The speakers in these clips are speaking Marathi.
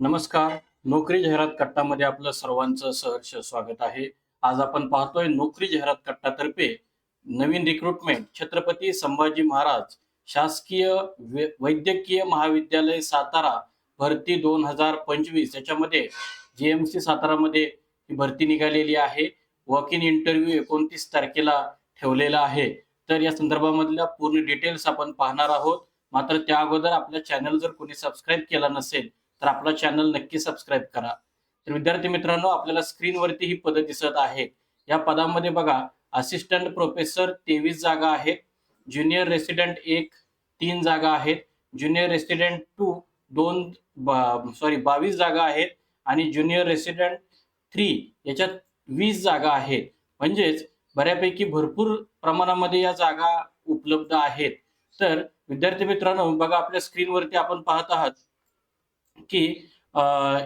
नमस्कार. नोकरी जाहिरात कट्टामध्ये आपलं सर्वांचं सहर्ष स्वागत आहे. आज आपण पाहतोय नोकरी जाहिरात कट्टातर्फे नवीन रिक्रुटमेंट छत्रपती संभाजी महाराज शासकीय वैद्यकीय महाविद्यालय सातारा भरती दोन हजार पंचवीस याच्यामध्ये जीएमसी सातारामध्ये ही भरती निघालेली आहे. वॉक इन इंटरव्ह्यू एकोणतीस तारखेला ठेवलेला आहे. तर या संदर्भामधल्या पूर्ण डिटेल्स आपण पाहणार आहोत. मात्र त्या अगोदर आपल्या चॅनल जर कोणी सबस्क्राईब केला नसेल तर आपला चॅनल नक्की सबस्क्राईब करा. तर विद्यार्थी मित्रांनो आपल्याला स्क्रीनवरती ही पदं दिसत आहेत. या पदामध्ये बघा असिस्टंट प्रोफेसर तेवीस जागा आहेत. ज्युनियर रेसिडेंट एक तीन जागा आहेत. ज्युनियर रेसिडेंट टू दोन सॉरी बावीस जागा आहेत. आणि ज्युनियर रेसिडेंट थ्री याच्यात वीस जागा आहेत. म्हणजेच बऱ्यापैकी भरपूर प्रमाणामध्ये या जागा उपलब्ध आहेत. तर विद्यार्थी मित्रांनो बघा आपल्या स्क्रीनवरती आपण पाहत आहात. की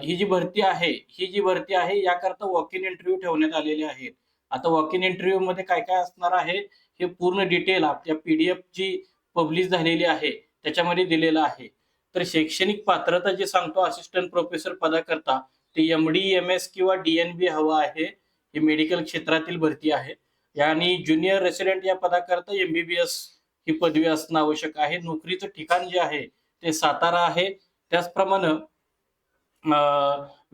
ही जी भरती आहे ही जी भरती आहे याकरता वॉक इन इंटरव्ह्यू ठेवण्यात आलेले आहेत. आता वॉक इन इंटरव्ह्यू मध्ये काय काय असणार आहे हे पूर्ण डिटेल आपल्या पीडीएफ जी पब्लिश झालेली आहे त्याच्यामध्ये दिलेलं आहे. तर शैक्षणिक पात्रता जे सांगतो असिस्टंट प्रोफेसर पदाकरता ते एम डी एम एस किंवा डीएनबी हवं आहे ही मेडिकल क्षेत्रातील भरती आहे. आणि ज्युनियर रेसिडेंट या पदाकरता एमबीबीएस ही पदवी असणं आवश्यक आहे. नोकरीचं ठिकाण जे आहे ते सातारा आहे. त्याचप्रमाणे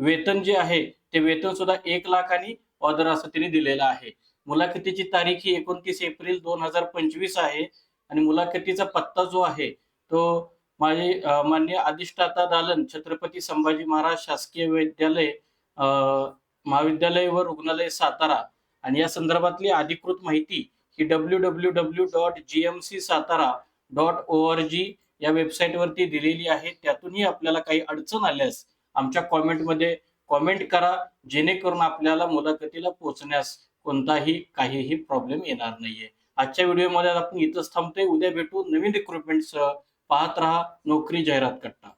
वेतन जे आहे ते वेतन सुद्धा एक लाख आणि ऑदर असं तिने दिलेलं आहे. मुलाखतीची तारीख ही एकोणतीस एप्रिल दोन हजार पंचवीस आहे आणि मुलाखतीचा पत्ता जो आहे तो माझे मान्य अधिष्ठाता दालन छत्रपती संभाजी महाराज शासकीय वैद्यालय महाविद्यालय व रुग्णालय सातारा. आणि या संदर्भातली अधिकृत माहिती ही W W W dot G M C Satara dot O R G या वेबसाईटवरती दिलेली आहे. त्यातूनही आपल्याला काही अडचण आल्यास आमच्या कॉमेंटमध्ये कॉमेंट करा. जेणेकरून आपल्याला मुलाखतीला पोहोचण्यास कोणताही काहीही प्रॉब्लेम येणार नाहीये. आजच्या व्हिडिओमध्ये आपण इथंच थांबतोय. उद्या भेटू नवीन रिक्रुटमेंटसह पाहत रहा. नोकरी जाहिरात कट्टा.